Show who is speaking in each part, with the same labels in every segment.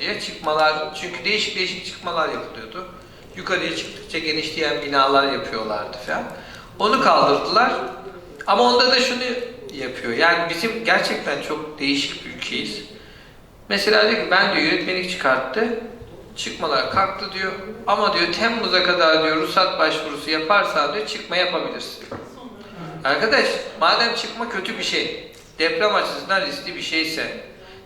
Speaker 1: diye çıkmalar, çünkü değişik değişik çıkmalar yapılıyordu. Yukarıya çıktıkça genişleyen binalar yapıyorlardı falan. Onu kaldırdılar. Ama onda da şunu yapıyor. Yani bizim gerçekten çok değişik bir ülkeyiz. Mesela diyor ki ben diyor yönetmenlik çıkarttı. Çıkmalar kalktı diyor. Ama diyor Temmuz'a kadar diyor ruhsat başvurusu yaparsan diyor çıkma yapabilirsin. Arkadaş madem çıkma kötü bir şey, deprem açısından riskli bir şeyse,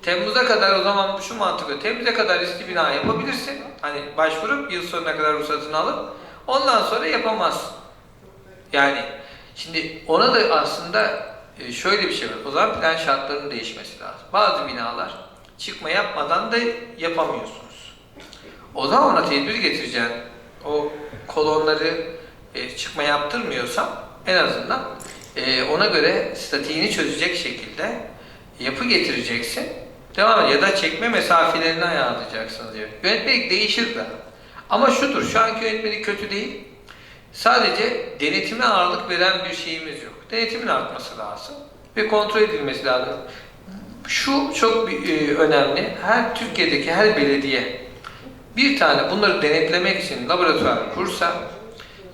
Speaker 1: Temmuz'a kadar o zaman şu mantıklı, Temmuz'a kadar riskli bina yapabilirsin. Hani başvurup yıl sonuna kadar ruhsatını alıp ondan sonra yapamazsın. Yani şimdi ona da aslında e, şöyle bir şey var. O zaman plan şartlarının değişmesi lazım. Bazı binalar çıkma yapmadan da yapamıyorsunuz. O zaman ona tedbir getireceksin. O kolonları e, çıkma yaptırmıyorsam en azından e, ona göre statiğini çözecek şekilde yapı getireceksin. Devam. Ya da çekme mesafelerini ayarlayacaksın diyor. Yönetmelik değişir de. Ama şudur, şu anki yönetmelik kötü değil. Sadece denetime ağırlık veren bir şeyimiz yok. Denetimin artması lazım ve kontrol edilmesi lazım. Şu çok e, önemli. Her Türkiye'deki her belediye bir tane bunları denetlemek için laboratuvar kursa,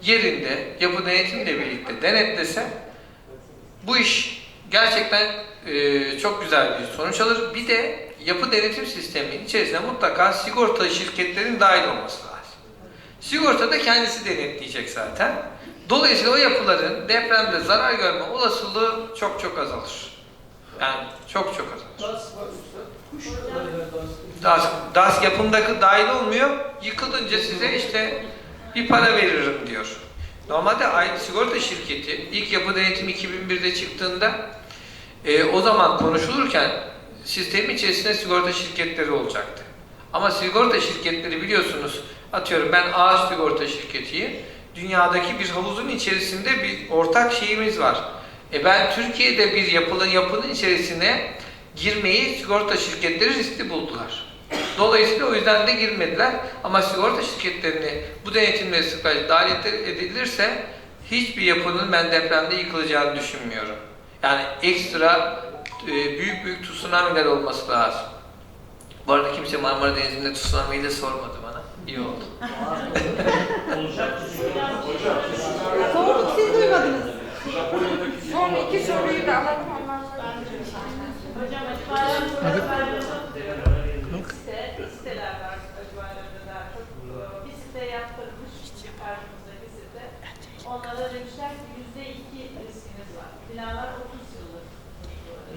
Speaker 1: yerinde yapı denetimle birlikte denetlese, bu iş gerçekten e, çok güzel bir sonuç alır. Bir de yapı denetim sisteminin içerisine mutlaka sigorta şirketlerin dahil olması lazım. Sigorta da kendisi denetleyecek zaten. Dolayısıyla o yapıların depremde zarar görme olasılığı çok çok azalır. Yani çok çok azalır. DAS, DAS yapımdaki dahil olmuyor. Yıkılınca size işte bir para veririm diyor. Normalde ait sigorta şirketi ilk yapı denetim 2001'de çıktığında e, o zaman konuşulurken sistemin içerisinde sigorta şirketleri olacaktı. Ama sigorta şirketleri biliyorsunuz atıyorum ben ağaç sigorta şirketiyim. Dünyadaki bir havuzun içerisinde bir ortak şeyimiz var. E ben Türkiye'de bir yapılı yapının içerisine girmeyi sigorta şirketleri riskli buldular. Dolayısıyla o yüzden de girmediler. Ama sigorta şirketlerini bu denetimleri sıklaştı dahil edilirse hiçbir yapının ben depremde yıkılacağını düşünmüyorum. Yani ekstra e, büyük büyük tsunamiler olması lazım. Bu arada kimse Marmara Denizi'nde tsunami'yi de sormadı bana. İyi oldu.
Speaker 2: Sorduk siz duymadınız.
Speaker 3: Son iki soruyu da alalım ondan sonra.
Speaker 4: Hocam acaba site, siteler var acıbaylarında daha çok. Bir site yaptırmış karşımızdaki site. Onlara demişler ki yüzde iki riskiniz var. Binalar 30 yıllık.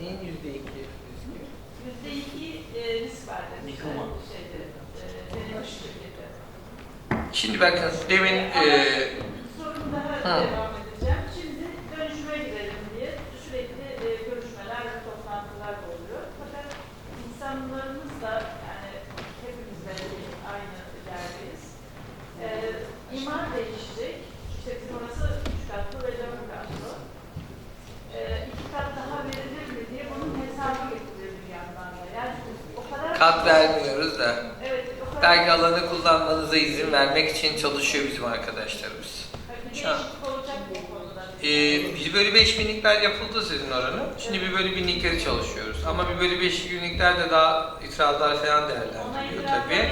Speaker 1: Neyin yüzde iki riski?
Speaker 4: Yüzde iki e, risk var demişler.
Speaker 5: Yıkılma.
Speaker 4: Şeyde, e.
Speaker 1: Şimdi bakın demin e,
Speaker 4: Sorun daha
Speaker 1: Ha.
Speaker 4: devam edeceğim. Şimdi dönüşüme girelim diye sürekli e, görüşmeler ve toplantılar oluyor. Fakat insanlarımız da yani hepimiz de aynı yerdeyiz. E, imar değişecek. İşte bizim orası üç katlı ve dört katlı. E, iki kat daha verilir mi diye bunun hesabı yapılıyor bir yandan da. Yani o kadar...
Speaker 1: kat vermiyoruz da belki alanı kullanmanıza izin vermek için çalışıyor bizim arkadaşlarımız. Şu an-
Speaker 4: mı?
Speaker 1: Ee, bir bölü beş binlikler yapıldı sizin oranı. Şimdi bir bölü binlikleri çalışıyoruz. Ama bir bölü beş binliklerde daha itirazlar falan değerlendiriliyor tabii.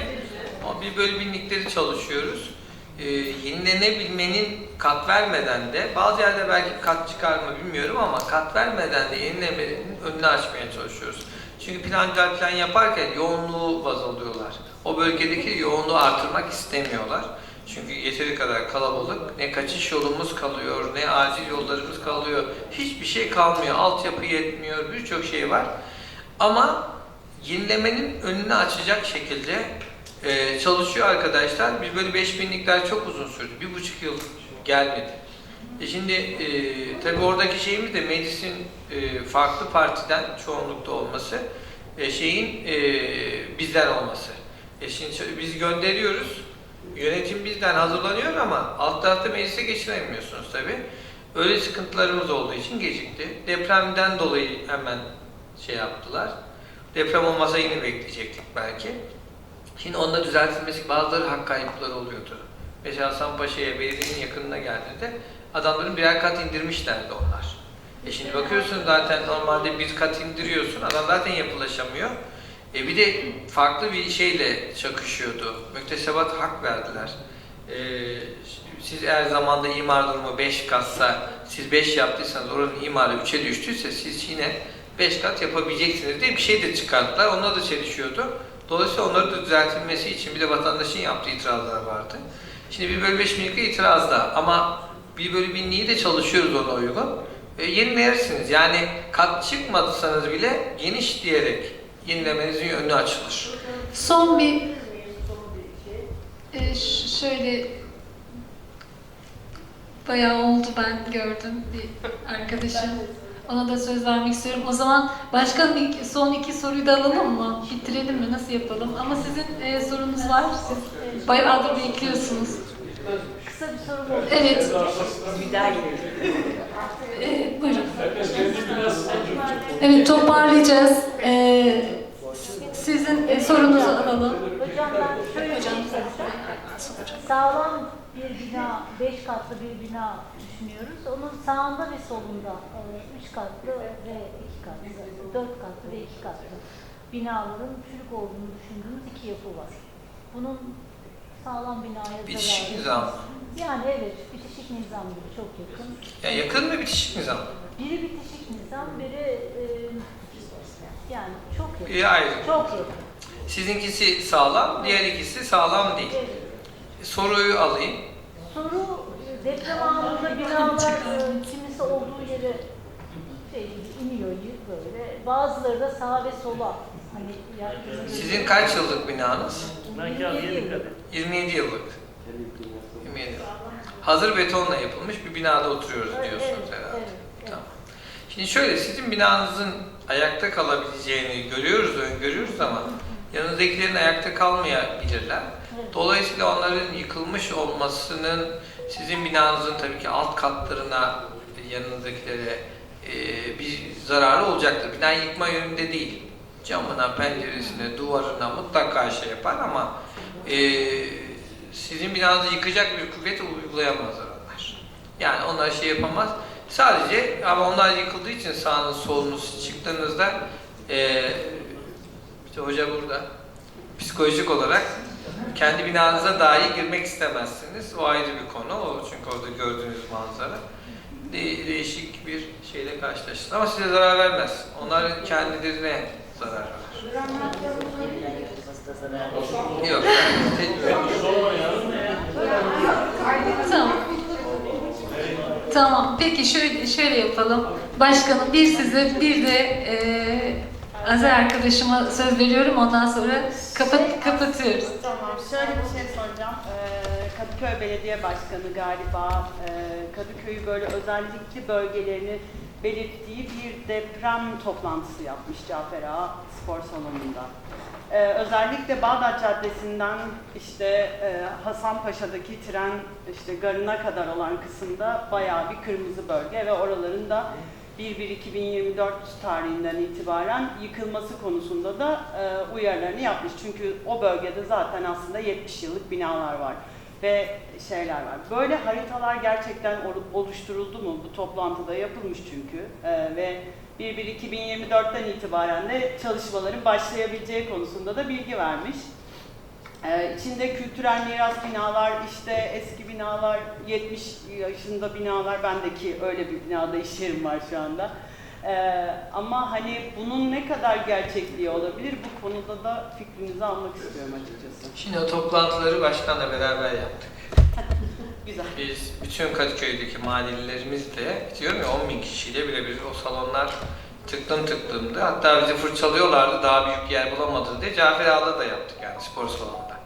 Speaker 1: Ama bir bölü binlikleri çalışıyoruz. Ee, yenilenebilmenin kat vermeden de bazı yerde belki kat çıkarma bilmiyorum ama kat vermeden de yenilemenin önünü açmaya çalışıyoruz. Çünkü plancılar plan yaparken yoğunluğu baz alıyorlar. O bölgedeki yoğunluğu artırmak istemiyorlar. Çünkü yeteri kadar kalabalık, ne kaçış yolumuz kalıyor, ne acil yollarımız kalıyor. Hiçbir şey kalmıyor, altyapı yetmiyor, birçok şey var. Ama yenilemenin önünü açacak şekilde e, çalışıyor arkadaşlar. Biz böyle 5000'likler çok uzun sürdü. Bir buçuk yıl gelmedi. E şimdi e, tabii oradaki şeyimiz de meclisin e, farklı partiden çoğunlukta olması, e, şeyin e, bizden olması. E şimdi biz gönderiyoruz, yönetim bizden hazırlanıyor ama alt tarafta meclise geçiremiyorsunuz tabii. Öyle sıkıntılarımız olduğu için gecikti. Depremden dolayı hemen şey yaptılar. Deprem olmasa yine bekleyecektik belki. Şimdi onda düzeltilmesi bazıları hak kayıpları oluyordu. Mesela Hasanpaşa'ya belediyenin yakınına geldiğinde adamların birer kat indirmişlerdi onlar. E şimdi bakıyorsun zaten normalde bir kat indiriyorsun, adam zaten yapılaşamıyor. E bir de farklı bir şeyle çakışıyordu. Müktesebat hak verdiler. E, siz eğer zamanda imar durumu 5 katsa, siz 5 yaptıysanız oranın imarı 3'e düştüyse siz yine 5 kat yapabileceksiniz diye bir şey de çıkarttılar. Onunla da çelişiyordu. Dolayısıyla onları da düzeltilmesi için bir de vatandaşın yaptığı itirazlar vardı. Şimdi 1 bölü 5 milyonluk itirazda ama 1 bölü binliği de çalışıyoruz ona uygun. E, yenilersiniz. Yani kat çıkmadıysanız bile geniş diyerek yenilemenizin önü açılır.
Speaker 2: Son bir e, şöyle bayağı oldu ben gördüm bir arkadaşım. Ona da söz vermek istiyorum. O zaman başkanım son iki soruyu da alalım mı? Bitirelim mi? Nasıl yapalım? Ama sizin e, sorunuz var. Siz bayağıdır bekliyorsunuz.
Speaker 4: Kısa bir sorum oldu.
Speaker 2: Evet.
Speaker 3: Bir daha gidelim.
Speaker 2: Evet toparlayacağız. E, sizin e, sorunuzu alalım.
Speaker 5: Hocam ben şöyle
Speaker 2: Hocam.
Speaker 5: Hocam. Sağlam bir bina, beş katlı bir bina düşünüyoruz. Onun sağında ve solunda e, üç katlı ve iki katlı, dört katlı ve iki katlı binaların çürük olduğunu düşündüğümüz iki yapı var. Bunun sağlam binaya
Speaker 1: Bitişik
Speaker 5: zararı-
Speaker 1: nizam.
Speaker 5: Yani evet, bitişik nizam gibi çok yakın.
Speaker 1: Yani yakın mı bitişik nizam?
Speaker 5: Biri bitişik nizam, biri e, yani çok yakın.
Speaker 1: Biri ayrı.
Speaker 5: Çok yakın.
Speaker 1: Sizinkisi sağlam, diğer ikisi sağlam değil.
Speaker 5: Evet.
Speaker 1: Soruyu alayım.
Speaker 5: Soru e, deprem anında binalar e, kimisi olduğu yere şey, iniyor böyle. Bazıları da sağa ve sola. Hani
Speaker 1: Sizin kaç yıllık binanız?
Speaker 5: Benimki abi yedi kadar.
Speaker 1: 27 yıllık. 27 yıllık. Hazır betonla yapılmış bir binada oturuyoruz diyorsunuz herhalde.
Speaker 5: evet, evet.
Speaker 1: Tamam. Şimdi şöyle sizin binanızın ayakta kalabileceğini görüyoruz, öngörüyoruz ama yanınızdakilerin ayakta kalmayabilirler. Dolayısıyla onların yıkılmış olmasının sizin binanızın tabii ki alt katlarına, yanınızdakilere e, bir zararı olacaktır. Binayı yıkma yönünde değil. Camına, penceresine, duvarına mutlaka şey yapar ama e, sizin binanızı yıkacak bir kuvvet uygulayamazlar onlar. Yani onlar şey yapamaz. Sadece ama onlar yıkıldığı için sağınız solunuz çıktığınızda e, işte hoca burada psikolojik olarak kendi binanıza dahi girmek istemezsiniz. O ayrı bir konu. O çünkü orada gördüğünüz manzara. De- değişik bir şeyle karşılaştınız. Ama size zarar vermez. Onların kendilerine zarar. Yok.
Speaker 2: Tamam. Tamam. Peki şöyle şöyle yapalım. Başkanım bir size bir de e, Azer arkadaşıma söz veriyorum. Ondan sonra kapat kapatıyoruz.
Speaker 6: Tamam, şöyle bir şey soracağım. Ee, Kadıköy Belediye Başkanı galiba e, Kadıköy'ü böyle özellikli bölgelerini belirttiği bir deprem toplantısı yapmış Cafer Ağa Spor Salonu'nda. Ee, özellikle Bağdat Caddesi'nden işte e, Hasanpaşa'daki tren işte garına kadar olan kısımda bayağı bir kırmızı bölge ve oraların da 1-1-2024 tarihinden itibaren yıkılması konusunda da e, uyarılarını yapmış. Çünkü o bölgede zaten aslında 70 yıllık binalar var ve şeyler var. Böyle haritalar gerçekten oluşturuldu mu? Bu toplantıda yapılmış çünkü E, ve 1-1-2024'ten itibaren de çalışmaların başlayabileceği konusunda da bilgi vermiş. Ee, içinde kültürel miras binalar, işte eski binalar, 70 yaşında binalar, bendeki öyle bir binada iş yerim var şu anda. Ee, ama hani bunun ne kadar gerçekliği olabilir bu konuda da fikrinizi almak istiyorum açıkçası.
Speaker 1: Şimdi o toplantıları başkanla beraber yaptık.
Speaker 6: Güzel.
Speaker 1: Biz bütün Kadıköy'deki mahallelerimizle diyorum ya 10 bin kişiyle birebir o salonlar tıklım tıklımdı. Hatta bizi fırçalıyorlardı daha büyük yer bulamadınız diye. Cafer Ağa'da da yaptık yani spor salonunda.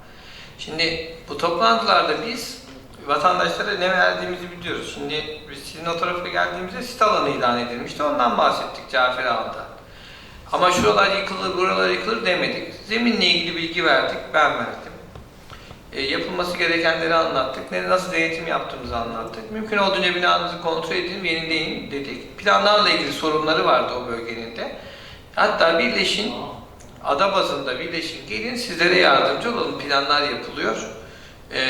Speaker 1: Şimdi bu toplantılarda biz vatandaşlara ne verdiğimizi biliyoruz. Şimdi sizin o tarafa geldiğimizde sit alanı ilan edilmişti. Ondan bahsettik Cafer Ağa'da. Ama şuralar yıkılır, buralar yıkılır demedik. Zeminle ilgili bilgi verdik, ben verdim. E, yapılması gerekenleri anlattık. Ne, nasıl denetim yaptığımızı anlattık. Mümkün olduğunca binanızı kontrol edin, yenileyin dedik. Planlarla ilgili sorunları vardı o bölgenin de. Hatta birleşin, ada bazında birleşin, gelin sizlere yardımcı olalım. Planlar yapılıyor. E,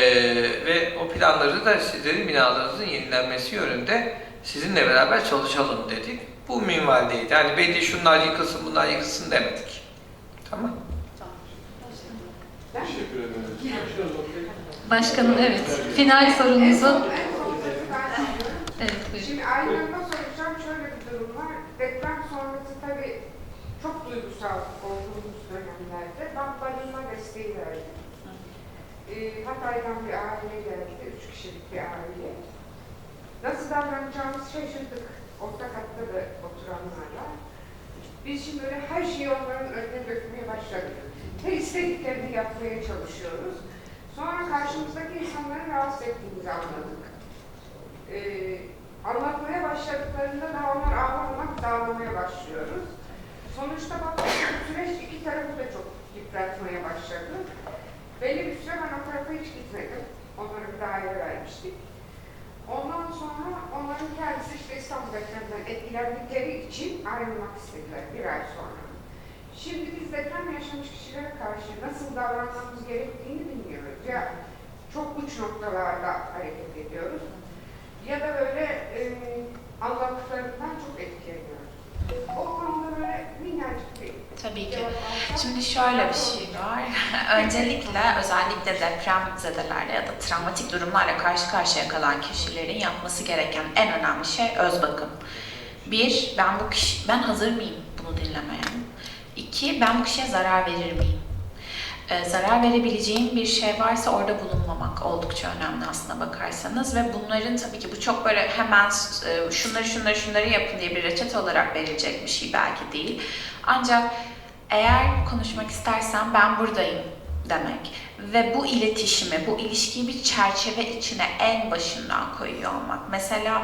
Speaker 1: ve o planları da sizlerin binalarınızın yenilenmesi yönünde sizinle beraber çalışalım dedik. Bu minvaldeydi. Yani belli şunlar yıkılsın, bunlar yıkılsın demedik. Tamam.
Speaker 7: teşekkür ederim.
Speaker 2: Başkanım evet. Final sorunuzu. Evet buyurun.
Speaker 3: Şimdi Aynur'da soracağım şöyle bir durum var. Deprem sonrası tabii çok duygusal olduğumuz dönemlerde ben barınma desteği verdim. Ee, Hatay'dan bir aile geldi, üç kişilik bir aile. Nasıl davranacağımızı şaşırdık. Orta katta da oturanlarla. Biz şimdi böyle her şeyi onların önüne dökmeye başladık. Her istediklerini yapmaya çalışıyoruz. Sonra karşımızdaki insanları rahatsız ettiğimizi anladık. Ee, anlatmaya başladıklarında da onlar ağlamak, dağılmaya başlıyoruz. Sonuçta baktık süreç iki tarafı da çok yıpratmaya başladı. Belli bir süre ben o tarafa hiç gitmedim. Onlara bir daire vermiştik. Ondan sonra onların kendisi işte İstanbul depreminden etkilendikleri için ayrılmak istediler bir ay sonra. Şimdi biz deprem yaşamış kişilere karşı nasıl davranmamız gerektiğini bilmiyoruz. Ya çok uç noktalarda hareket ediyoruz ya da böyle e, anlattıklarından çok etkileniyoruz. O konuda böyle minnacık bir
Speaker 8: Tabii ki. Şimdi şöyle bir şey var. Öncelikle özellikle depremzedelerle ya da travmatik durumlarla karşı karşıya kalan kişilerin yapması gereken en önemli şey öz bakım. Bir, ben bu kişi, ben hazır mıyım bunu dinlemeye? İki, ben bu kişiye zarar verir miyim? Ee, zarar verebileceğim bir şey varsa orada bulunmamak oldukça önemli aslına bakarsanız ve bunların tabii ki bu çok böyle hemen e, şunları şunları şunları yapın diye bir reçete olarak verilecek bir şey belki değil. Ancak eğer konuşmak istersen ben buradayım demek ve bu iletişimi, bu ilişkiyi bir çerçeve içine en başından koyuyor olmak. Mesela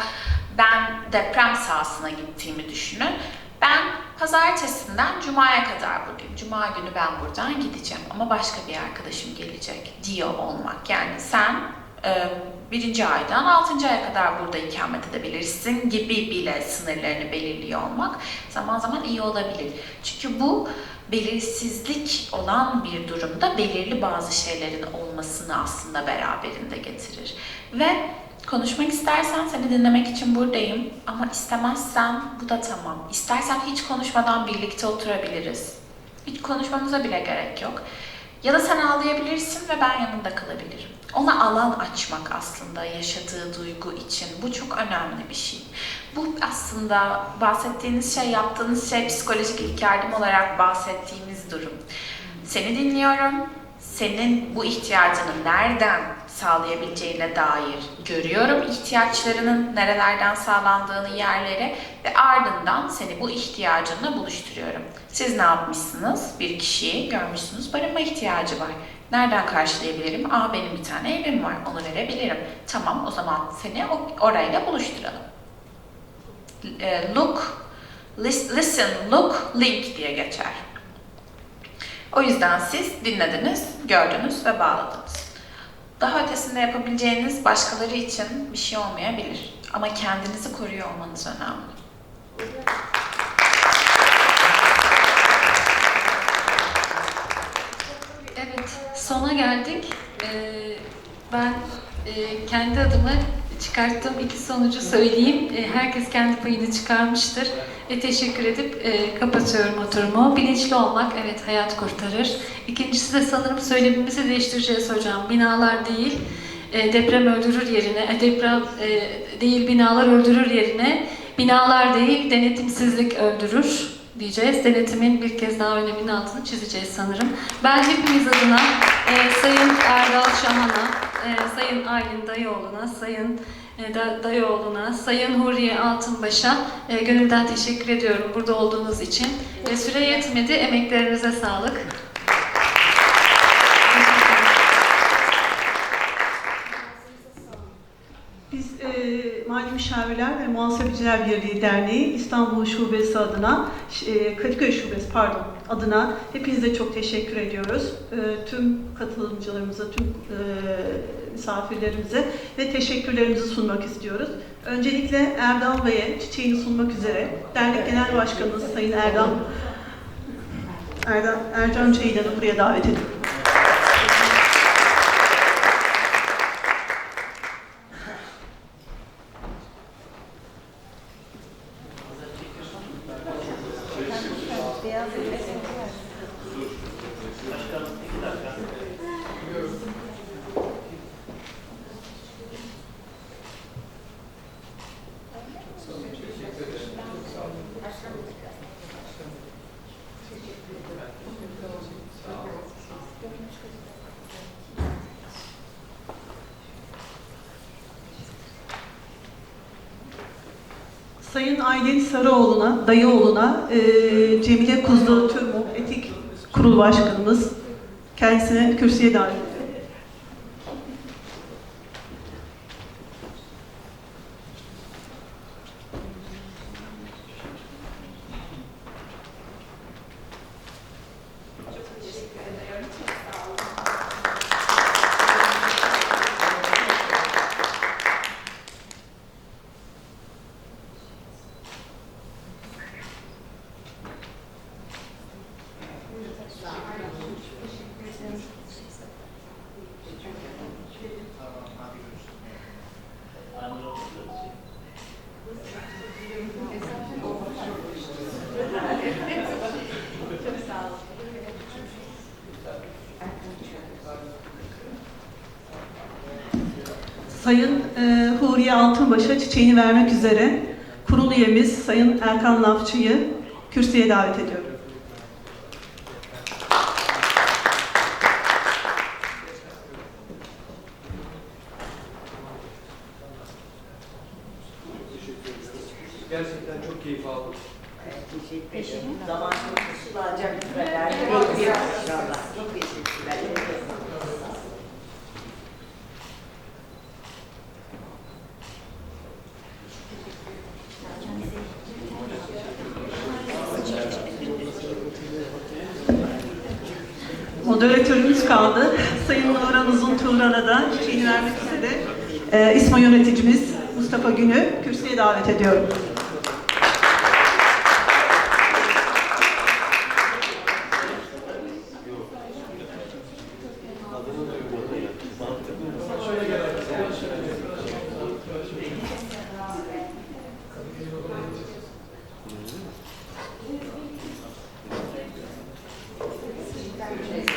Speaker 8: ben deprem sahasına gittiğimi düşünün. Ben pazartesinden cumaya kadar buradayım. Cuma günü ben buradan gideceğim ama başka bir arkadaşım gelecek diyor olmak. Yani sen e, birinci aydan altıncı aya kadar burada ikamet edebilirsin gibi bile sınırlarını belirliyor olmak zaman zaman iyi olabilir. Çünkü bu belirsizlik olan bir durumda belirli bazı şeylerin olmasını aslında beraberinde getirir. Ve konuşmak istersen seni dinlemek için buradayım ama istemezsen bu da tamam. İstersen hiç konuşmadan birlikte oturabiliriz. Hiç konuşmamıza bile gerek yok. Ya da sen ağlayabilirsin ve ben yanında kalabilirim. Ona alan açmak aslında yaşadığı duygu için. Bu çok önemli bir şey. Bu aslında bahsettiğiniz şey, yaptığınız şey psikolojik ilk yardım olarak bahsettiğimiz durum. Seni dinliyorum, senin bu ihtiyacını nereden sağlayabileceğine dair görüyorum ihtiyaçlarının nerelerden sağlandığını yerlere ve ardından seni bu ihtiyacınla buluşturuyorum. Siz ne yapmışsınız? Bir kişiyi görmüşsünüz barınma ihtiyacı var. Nereden karşılayabilirim? Aa benim bir tane evim var, onu verebilirim. Tamam o zaman seni orayla buluşturalım. E, Look, lis- listen, look, link diye geçer. O yüzden siz dinlediniz, gördünüz ve bağladınız. Daha ötesinde yapabileceğiniz başkaları için bir şey olmayabilir. Ama kendinizi koruyor olmanız önemli.
Speaker 2: Evet, sona geldik. Ee, ben e, kendi adıma çıkarttığım iki sonucu söyleyeyim. E, herkes kendi payını çıkarmıştır. E, teşekkür edip e, kapatıyorum oturumu. Bilinçli olmak, evet hayat kurtarır. İkincisi de sanırım söylemimizi değiştireceğiz hocam. Binalar değil, e, deprem öldürür yerine, deprem değil binalar öldürür yerine, binalar değil denetimsizlik öldürür diyeceğiz. Denetimin bir kez daha öneminin altını çizeceğiz sanırım. Ben hepimiz adına e, Sayın Erdal Şahan'a, e, Sayın Aylin Dayıoğlu'na, Sayın e, Da- Dayıoğlu'na, Sayın Huriye Altınbaş'a e, gönülden teşekkür ediyorum burada olduğunuz için. E, süre yetmedi, emeklerinize sağlık.
Speaker 6: Biz e, Mali Müşavirler ve Muhasebeciler Birliği Derneği İstanbul Şubesi adına, e, Kadıköy Şubesi pardon adına hepinize çok teşekkür ediyoruz. E, tüm katılımcılarımıza, tüm e, misafirlerimize ve teşekkürlerimizi sunmak istiyoruz. Öncelikle Erdal Bey'e çiçeğini sunmak üzere dernek genel başkanımız Sayın Erdal Erdal Ercan Çayılan'ı buraya davet ediyorum.
Speaker 9: Sayın Aylin Sarıoğlu'na, dayıoğluna, e, Cemile Kuzlu Türmuk Etik Kurul Başkanımız kendisine kürsüye davet Sayın e, Huriye Altınbaş'a çiçeğini vermek üzere kurul üyemiz Sayın Erkan Lafçı'yı kürsüye davet ediyorum.
Speaker 7: Gerçekten çok keyif aldım.
Speaker 10: Teşekkür ederim. Zaman çok kısıtlanacak bu sefer. Bekliyoruz inşallah. Çok teşekkürler.
Speaker 9: Moderatörümüz kaldı. Sayın Nurhan Uzun Tuğran'a da çiçeğini vermek üzere e, İSMA yöneticimiz Mustafa Gün'ü kürsüye davet ediyorum.
Speaker 3: Bir